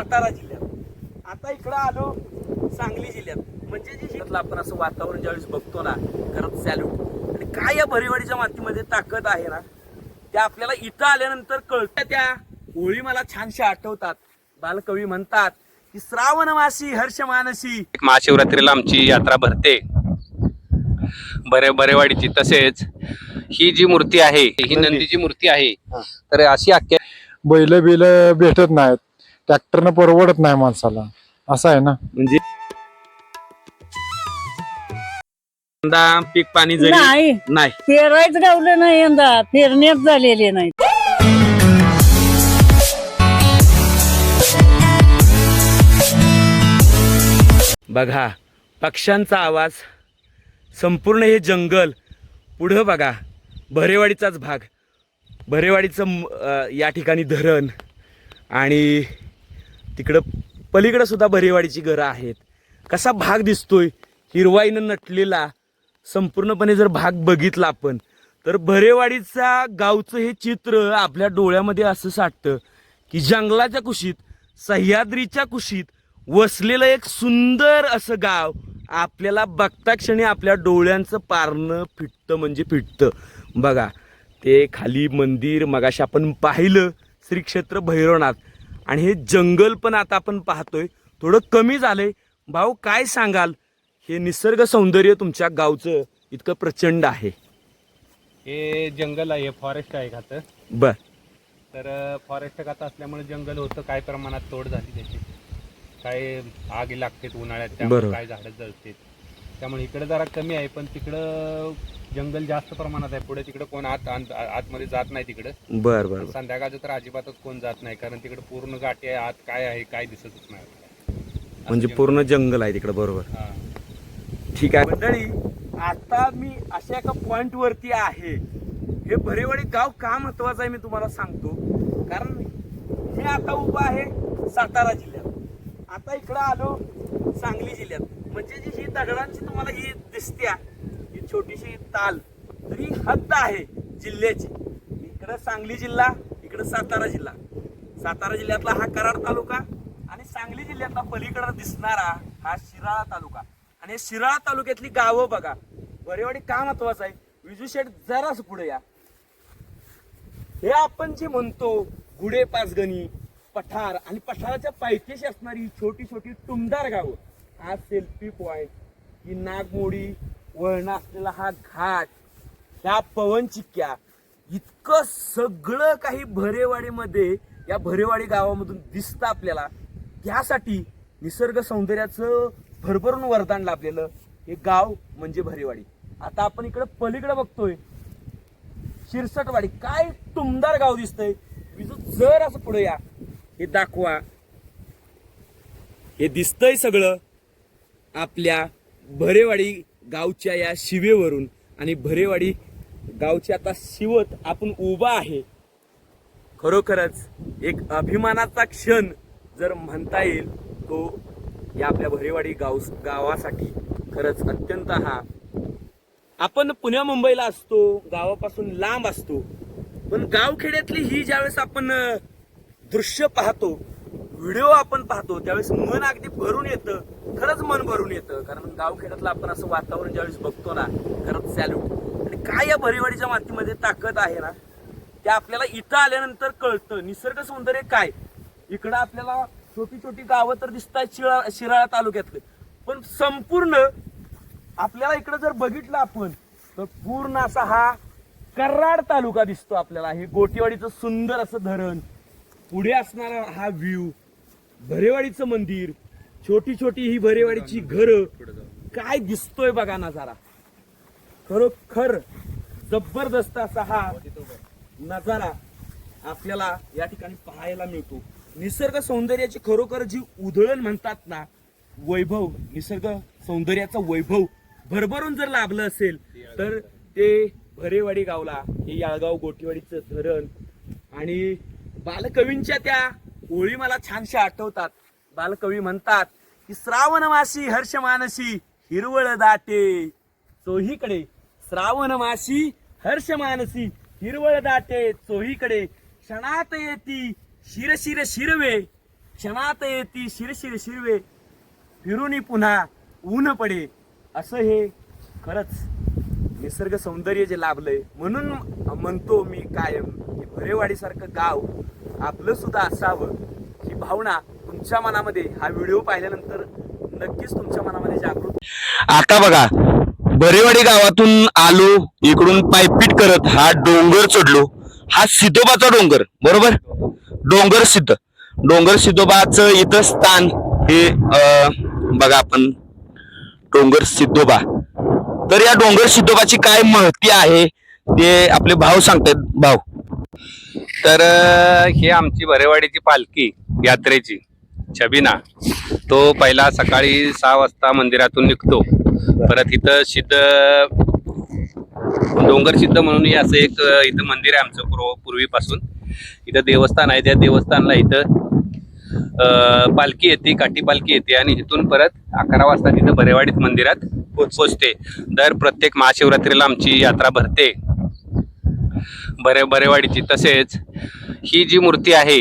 सातारा जिल्ह्यात. आता इकडं आलो सांगली जिल्ह्यात. म्हणजे जी जिल्ह्यातलं आपण असं वातावरण ज्यावेळेस बघतो ना खरंच सॅल्यूट आणि काय या भरेवाडीच्या मातीमध्ये ताकद आहे ना त्या आपल्याला इथं आल्यानंतर कळतं. त्या ओळी मला छानशा आठवतात. बालकवी म्हणतात की श्रावण मासी हर्ष मानसी. महाशिवरात्रीला आमची यात्रा भरते. बरे बरेवाडीची तसेच ही जी मूर्ती आहे ही नंदीची मूर्ती आहे तर अशी अख्ख्या बैल बिल भेटत नाहीत. ट्रॅक्टरनं परवडत नाही माणसाला. असं आहे ना? म्हणजे यंदा पीक पाणी जरी नाही. नाही. पेरायच गावलं नाही यंदा. पेरण्यात झालेले नाही बघा पक्ष्यांचा आवाज संपूर्ण हे जंगल पुढं बघा भरेवाडीचाच भाग. भरेवाडीचं म- अं, या ठिकाणी धरण आणि तिकडं पलीकडं सुद्धा भरेवाडीची घरं आहेत. कसा भाग दिसतोय हिरवाईनं नटलेला संपूर्णपणे जर भाग बघितला आपण तर भरेवाडीचा गावचं हे चित्र आपल्या डोळ्यामध्ये असं साठतं की जंगलाच्या कुशीत सह्याद्रीच्या कुशीत वसलेलं एक सुंदर असं गाव आपल्याला बघता क्षणी आपल्या डोळ्यांचं पारणं फिटतं म्हणजे फिटतं. बघा ते खाली मंदिर मगाशी आपण पाहिलं श्री क्षेत्र भैरवनाथ. आणि हे जंगल पण आता आपण पाहतोय. थोडं कमी झालंय. भाऊ काय सांगाल? हे निसर्ग सौंदर्य तुमच्या गावचं इतकं प्रचंड आहे. हे जंगल आहे फॉरेस्ट आहे खातं बर. तर फॉरेस्ट खातं असल्यामुळे जंगल होतं काय प्रमाणात तोड झाली त्याची. काय आगी लागते उन्हाळ्यात त्यामुळे बरोबर. काय झाडं जळते त्यामुळे इकडे जरा कमी आहे पण तिकडं जंगल जास्त प्रमाणात आहे. पुढे तिकडे कोण आत आत- आतमध्ये जात नाही तिकडं. बर बर बर. संध्याकाळचं तर अजिबातच कोण जात नाही कारण तिकडे पूर्ण गाठी आहे आत काय आहे काय दिसतच नाही. म्हणजे. पूर्ण जंगल आहे तिकडे बरोबर. हा. ठीक आहे. मंडळी आता मी अशा एका पॉइंट वरती आहे. हे भरेवाडी गाव का महत्वाचं आहे मी तुम्हाला सांगतो. कारण मी आता उभा आहे सातारा जिल्ह्यात. आता इकडं आलो सांगली जिल्ह्यात. म्हणजे जी ही दगडांची तुम्हाला ही दिसत्या ही छोटीशी ताल तरी हद्द आहे जिल्ह्याची. इकडं सांगली जिल्हा इकडं सातारा जिल्हा. सातारा जिल्ह्यातला हा कराड तालुका आणि सांगली जिल्ह्यातला पलीकडं दिसणारा हा शिराळा तालुका. आणि शिराळा तालुक्यातली गावं बघा. बरेवाडी का महत्वाचं आहे? विजू शेठ जराच पुढे या. हे आपण जे म्हणतो घुडे पाचगणी पठार आणि पठाराच्या पायथ्याशी असणारी छोटी छोटी टुमदार गावं. हा सेल्फी पॉइंट ही नागमोडी वळणा असलेला हा घाट ह्या पवन चिक्क्या इतकं सगळं काही भरेवाडीमध्ये या भरेवाडी गावामधून दिसतं आपल्याला. त्यासाठी निसर्ग सौंदर्याचं भरभरून वरदान लाभलेलं हे गाव म्हणजे भरेवाडी. आता आपण इकडं पलीकडे बघतोय. शिरसटवाडी काय टुमदार गाव दिसतंय. विजू जर असं पुढे या. हे दाखवा. हे दिसतंय सगळं. आपल्या भरेवाडी गावच्या या शिवेवरून आणि भरेवाडी गावची आता शिवत आपण उभा आहे. खरोखरच एक अभिमानाचा क्षण जर म्हणता येईल तो या आपल्या भरेवाडी गाव गावासाठी खरंच अत्यंत हा. आपण पुण्या मुंबईला असतो गावापासून लांब असतो पण गावखेड्यातली ही ज्यावेळेस आपण दृश्य पाहतो व्हिडिओ आपण पाहतो त्यावेळेस मन अगदी भरून येतं. खरंच मन भरून येतं. कारण गावखेड्यातलं आपण असं वातावरण ज्यावेळेस बघतो ना खरंच सॅल्यूट आणि काय या भरेवाडीच्या मातीमध्ये ताकद आहे ना ते आपल्याला इथं आल्यानंतर कळतं. निसर्ग सौंदर्य काय? इकडं आपल्याला छोटी छोटी गावं तर दिसतात शिळा शिराळा तालुक्यातले. पण संपूर्ण आपल्याला इकडं जर बघितलं आपण तर पूर्ण असा हा कराड तालुका दिसतो आपल्याला. हे गोटेवाडीचं सुंदर असं धरण. पुढे असणारा हा व्ह्यू भरेवाडीचं मंदिर छोटी छोटी ही भरेवाडीची घरं. काय दिसतोय बघा नजारा खरोखर जबरदस्त असा हा नजारा आपल्याला या ठिकाणी पाहायला मिळतो. निसर्ग सौंदर्याची खरोखर जी उधळण म्हणतात ना वैभव निसर्ग सौंदर्याचं वैभव भरभरून जर लाभलं असेल तर ते भरेवाडी गावला हे याळगाव गोटीवाडीचं धरण आणि बालकवींच्या त्या ओळी मला छानशा आठवतात. बालकवी म्हणतात की श्रावणमासी हर्ष मानसी हिरवळ दाटे. चोहीकडे श्रावणमासी हर्ष मानसी हिरवळ दाटे. चोहीकडे क्षणात येती शिर शिर शिरवे. क्षणात येती शिरशिर शिरवे. फिरुनी पुन्हा ऊन पडे. असं हे खरंच. निसर्ग सौंदर्य जे लाभलंय म्हणून म्हणतो मी कायम की भरेवाडीसारखं गाव आपलं सुद्धा असावं ही भावना तुमच्या मनामध्ये. हा व्हिडिओ पाहिल्यानंतर नक्कीच तुमच्या मनामध्ये जागृत. आता बघा बरेवाडी गावातून आलो इकडून पायपीट करत हा डोंगर चढलो. हा सिद्धोबाचा डोंगर बरोबर? डोंगर सिद्ध. डोंगर सिद्धोबाचं इथं स्थान हे बघा आपण डोंगर सिद्धोबा. तर या डोंगर सिद्धोबाची काय महती आहे ते आपले भाव सांगतात. भाव तर हे आमची भरेवाडीची पालखी यात्रेची छबिना तो पहिला सकाळी सहा वाजता मंदिरातून निघतो. परत इथं सिद्ध डोंगर सिद्ध म्हणून हे असं एक इथं मंदिर आहे आमचं पूर्व पूर्वीपासून. इथं देवस्थान आहे त्या देवस्थानला इथं पालखी येते काठी पालखी येते आणि इथून परत अकरा वाजता तिथं बरेवाडीत मंदिरात पोचते. दर प्रत्येक महाशिवरात्रीला आमची यात्रा भरते. बरे बरेवाडीची तसेच ही जी मूर्ती आहे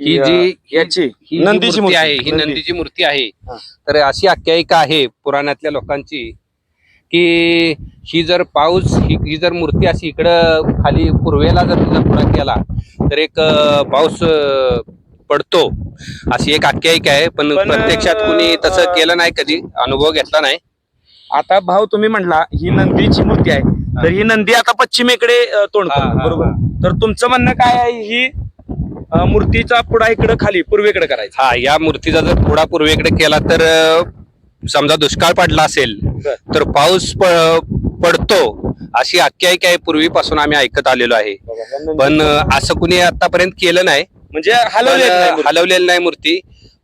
ही जी याची. ही नंदीची मूर्ती आहे ही नंदी. नंदीची मूर्ती आहे. तर अशी आख्यायिका आहे पुराणातल्या लोकांची की ही जर पाऊस ही ही जर मूर्ती अशी इकडं खाली पूर्वेला जर तिचा पुढा केला तर एक पाऊस पडतो. अशी एक आख्यायिका आहे पण पण, प्रत्यक्षात कुणी तसं अं, केलं नाही कधी अनुभव घेतला नाही. आता भाऊ तुम्ही म्हणला ही नंदीची मूर्ती आहे. तर ही नंदी आता पश्चिमेकडे अ, तोंड हा, करते, हा, बरोबर. तर तुमचं म्हणणं काय आहे? ही अ, मूर्तीचा पुढा इकडे खाली पूर्वेकडे करायचा. हा या मूर्तीचा जर पुढा पूर्वेकडे केला तर अं, समजा दुष्काळ पडला असेल बर. तर पाऊस प- पडतो अशी आख्यायिका आहे. पूर्वीपासून आम्ही ऐकत आलेलो आहे. पण अं, असं कुणी आतापर्यंत केलं नाही. म्हणजे हलवले हलवलेलं नाही मूर्ती.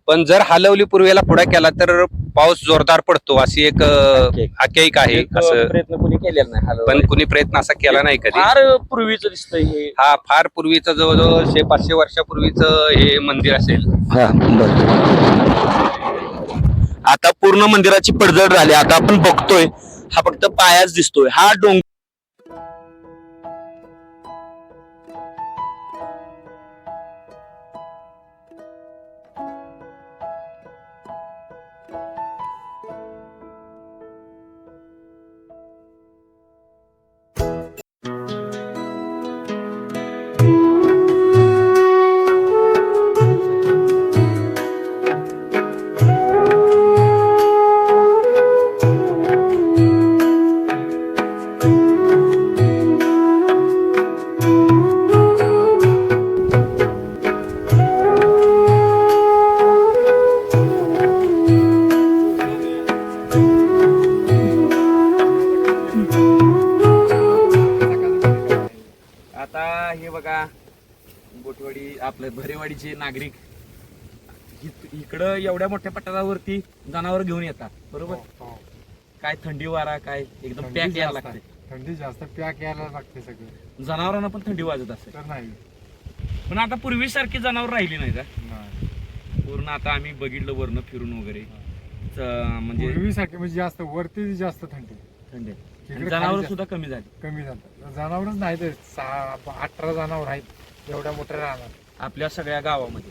पण जर हलवली पूर्वेला पुढे केला तर पाऊस जोरदार पडतो. अशी एक आख्यायिका. आहे. असं. प्रयत्न कोणी केलेला नाही पण. कुणी प्रयत्न असा केला नाही कधी. फार पूर्वीच दिसतंय हे. हा फार पूर्वीचं जवळजवळ शे पाचशे वर्षापूर्वीचं हे मंदिर असेल. हा आता पूर्ण मंदिराची पडझड झाली. आता आपण बघतोय हा फक्त पायाच दिसतोय. हा डोंगर भरेवाडीचे नागरिक इकडं एवढ्या मोठ्या पठारावरती जनावर घेऊन येतात बरोबर? काय थंडी वारा काय एकदम थंडी पॅक यायला जास्त लागते. थंडी जास्त पॅक यायला लागते सगळं. जनावरांना पण थंडी वाजत असेल. तर नाही. पण आता पूर्वीसारखी जनावर राहिली नाही का? नाही. पूर्ण आता आम्ही बघितलं वरनं फिरून वगैरे. च- म्हणजे पूर्वीसारखी म्हणजे जास्त वरती जास्त थंडी. थंडी इकडे जनावर सुद्धा कमी झाली. कमी झालं. जनावरच नाही ते सहा अठरा जनावर आहेत. एवढ्या मोठ्या राहणार आपल्या सगळ्या गावामध्ये.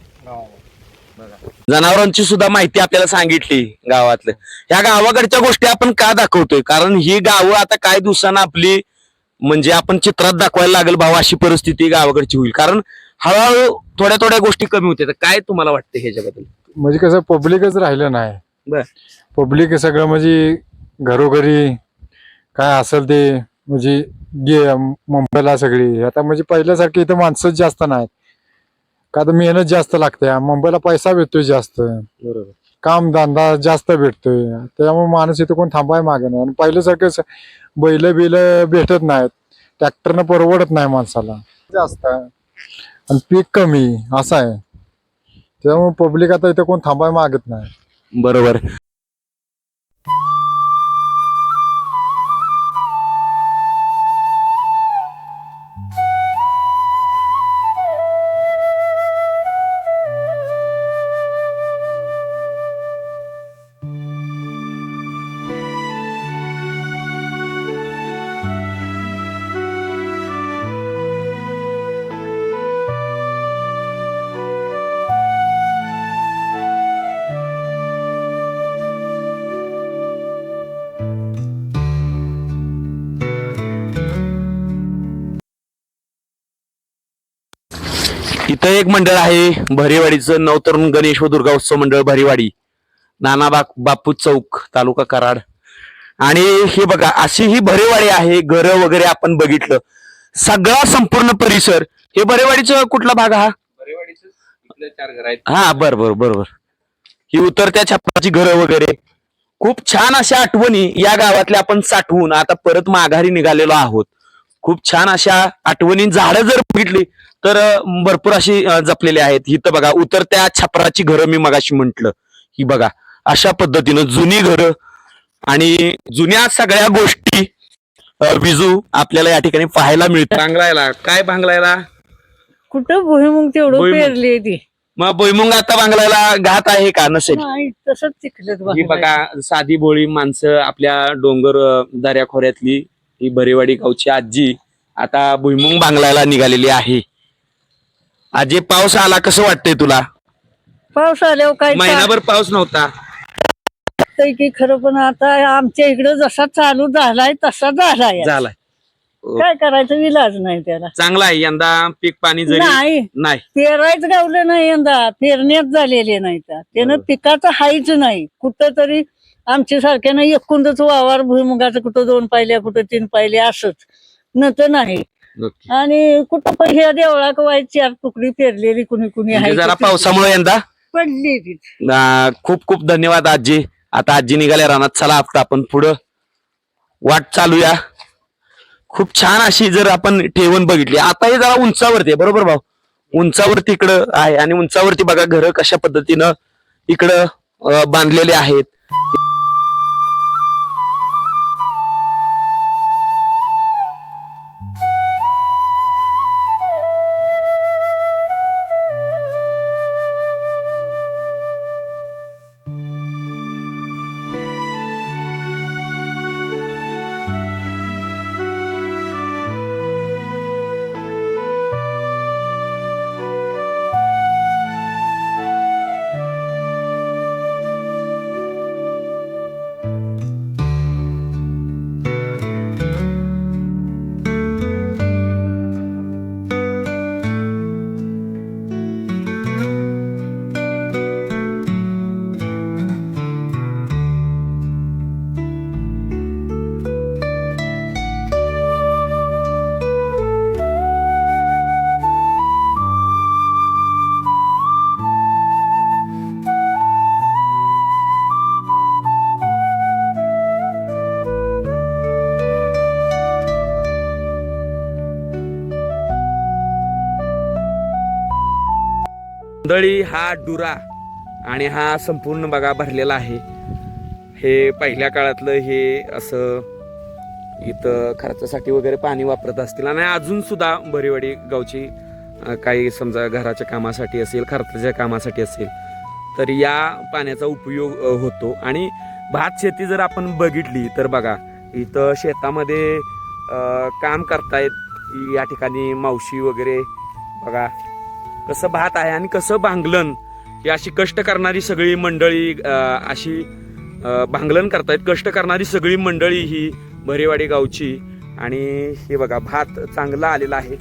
बघा. जनावरांची सुद्धा माहिती आपल्याला सांगितली गावातलं. ह्या गावाकडच्या गोष्टी आपण का दाखवतोय? कारण ही गावं आता काही दिवसांना आपली म्हणजे आपण चित्रात दाखवायला लागेल भाऊ अशी परिस्थिती गावाकडची होईल. कारण हळूहळू थोड्या थोड्या गोष्टी कमी होते तर काय तुम्हाला वाटतं ह्याच्याबद्दल? म्हणजे कसं पब्लिकच राहिलं नाही. बर. पब्लिक सगळं म्हणजे घरोघरी काय असेल ते म्हणजे मुंबईला सगळी. आता म्हणजे पहिल्यासारखी इथं माणसंच जास्त नाहीत. का तर मेहनत जास्त लागते मुंबईला पैसा भेटतोय जास्त. बरोबर. काम धंदा जास्त भेटतोय. त्यामुळे माणूस इथं कोण थांबाय मागे नाही. आणि पहिल्यासारखं स- बैल बिल भेटत नाहीत. ट्रॅक्टरनं परवडत नाही माणसाला. जास्त. आणि पीक कमी असं आहे. त्यामुळे पब्लिक आता इथं कोण थांबाय मागत नाही. बरोबर. इथं एक मंडळ आहे भरेवाडीचं नवतरुण गणेश व दुर्गा उत्सव मंडळ भरेवाडी. नाना बा बापू चौक तालुका कराड. आणि हे बघा अशी ही भरेवाडी आहे घरं वगैरे आपण बघितलं. सगळा संपूर्ण परिसर हे भरेवाडीचं कुठला भाग हा? हा बर बर बरोबर ही उतरत्या छप्पराची घरं वगैरे. खूप छान अशा आठवणी या गावातल्या आपण साठवून आता परत माघारी निघालेलो आहोत. खूप छान अशा आठवणी झाडं जर बघितली तर भरपूर अशी जपलेली आहेत. इथं बघा उतरत्या छपराची घरं मी मगाशी म्हंटल. ही बघा अशा पद्धतीनं जुनी घरं आणि जुन्या सगळ्या गोष्टी विजू आपल्याला या ठिकाणी पाहायला मिळतात. बांगलायला काय बांगलायला कुठं भुईमुग तेवढं. पेरली ती. मग भुईमुंग आता बांगलायला घात आहे का नसेल? तसंच ही बघा साधी भोळी माणसं आपल्या डोंगर अ, दऱ्याखोऱ्यातली ही भरेवाडी गावची आजी आता भुईमुंग बांगलायला निघालेली आहे. आजी पाऊस आला कसं वाटतंय तुला? पाऊस आल्यावर काय महिनाभर पाऊस नव्हता. की खरं पण आता आमच्या इकडं जसा चालू झालाय तसा झालाय. झालाय. काय करायचं विलाज नाही त्याला. चांगला आहे यंदा पीक पाणी जरी नाही. नाही. पेरायच गावलं नाही यंदा. पेरण्यात झालेले नाही तर त्यानं. पिकाचं हायच नाही. कुठं तरी आमच्या सारख्यानं एकूणच वावर भुईमुगाचं कुठं दोन पाहिल्या कुठं तीन पाहिल्या असंच. न तर नाही. आणि कुठं पण ह्या देवळा वाईट चार तुकडी पेरलेली कुणी कुणी म्हणजे आहे जरा पावसामुळे यंदा? पडली खूप खूप धन्यवाद आजी. आता आजी निघाल्या रानात चला आता आपण पुढं. वाट चालूया. खूप छान अशी जर आपण ठेवण बघितली. आता हे जरा उंचावरती आहे बरोबर भाऊ? उंचावरती इकडं आहे आणि उंचावरती बघा घरं कशा पद्धतीनं इकडं अ, बांधलेले आहेत. दळी हा डुरा आणि हा संपूर्ण बघा भरलेला आहे. हे पहिल्या काळातलं हे असं इथं खर्चासाठी वगैरे पाणी वापरत असतील आणि अजून सुद्धा गावची काही समजा घराच्या कामासाठी असेल खर्चाच्या कामासाठी असेल तर या पाण्याचा उपयोग होतो. आणि भात शेती जर आपण बघितली तर बघा इथं शेतामध्ये काम करतायत या ठिकाणी मावशी वगैरे बघा कसं भात आहे आणि कसं भांगलन ही अशी कष्ट करणारी सगळी मंडळी अशी भांगलन करतायत. कष्ट करणारी सगळी मंडळी ही भरेवाडी गावची. आणि हे बघा भात चांगला आलेला आहे.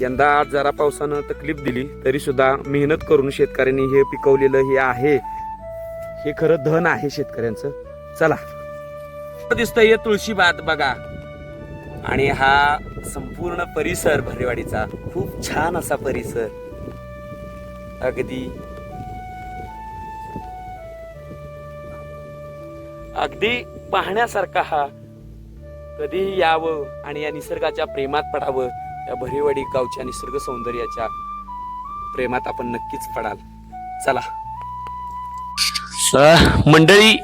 यंदा जरा पावसानं तकलीफ दिली तरी सुद्धा मेहनत करून शेतकऱ्यांनी हे पिकवलेलं हे आहे. हे खरं धन आहे शेतकऱ्यांचं. चला. दिसतंय हे तुळशी भात बघा. आणि हा संपूर्ण परिसर भरेवाडीचा. खूप छान असा परिसर. अगदी. अगदी पाहण्यासारखा हा. कधीही यावं आणि या निसर्गाच्या प्रेमात पडावं या भरेवाडी गावच्या निसर्ग सौंदर्याच्या प्रेमात आपण नक्कीच पडाल. चला. मंडळी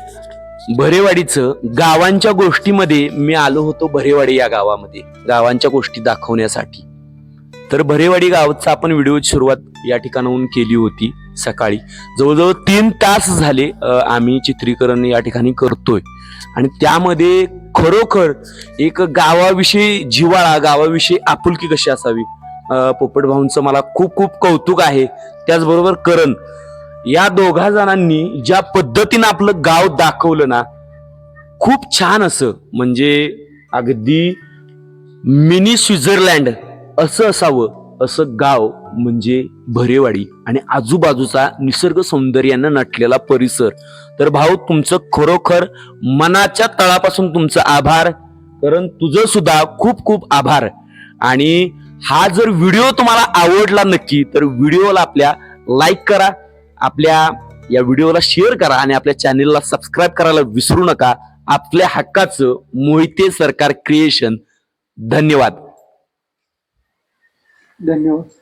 भरेवाडीचं गावांच्या गोष्टीमध्ये मी आलो होतो भरेवाडी या गावामध्ये गावांच्या गोष्टी दाखवण्यासाठी. तर भरेवाडी गावचा आपण व्हिडिओची सुरुवात या ठिकाणाहून केली होती सकाळी. जवळजवळ तीन तास झाले आम्ही चित्रीकरण या ठिकाणी करतोय. आणि त्यामध्ये खरोखर एक गावाविषयी जिव्हाळा गावाविषयी आपुलकी कशी असावी? पोपट भाऊंचं मला खूप खूप कौतुक आहे. त्याचबरोबर करण या दोघा जणांनी ज्या पद्धतीनं आपलं गाव दाखवलं ना खूप छान असं. म्हणजे अगदी मिनी स्वित्झर्लंड असं असावं असं गाव म्हणजे भरेवाडी आणि आजूबाजूचा निसर्ग सौंदर्यानं नटलेला परिसर. तर भाऊ तुमचं खरोखर मनाच्या तळापासून तुमचं आभार. कारण तुझं सुद्धा खूप खूप आभार. आणि हा जर व्हिडिओ तुम्हाला आवडला नक्की तर व्हिडिओला आपल्या लाईक करा आपल्या या व्हिडिओला शेअर करा आणि आपल्या चॅनेलला सबस्क्राईब करायला विसरू नका. आपल्या हक्काचं मोहिते सरकार क्रिएशन. धन्यवाद. धन्यवाद.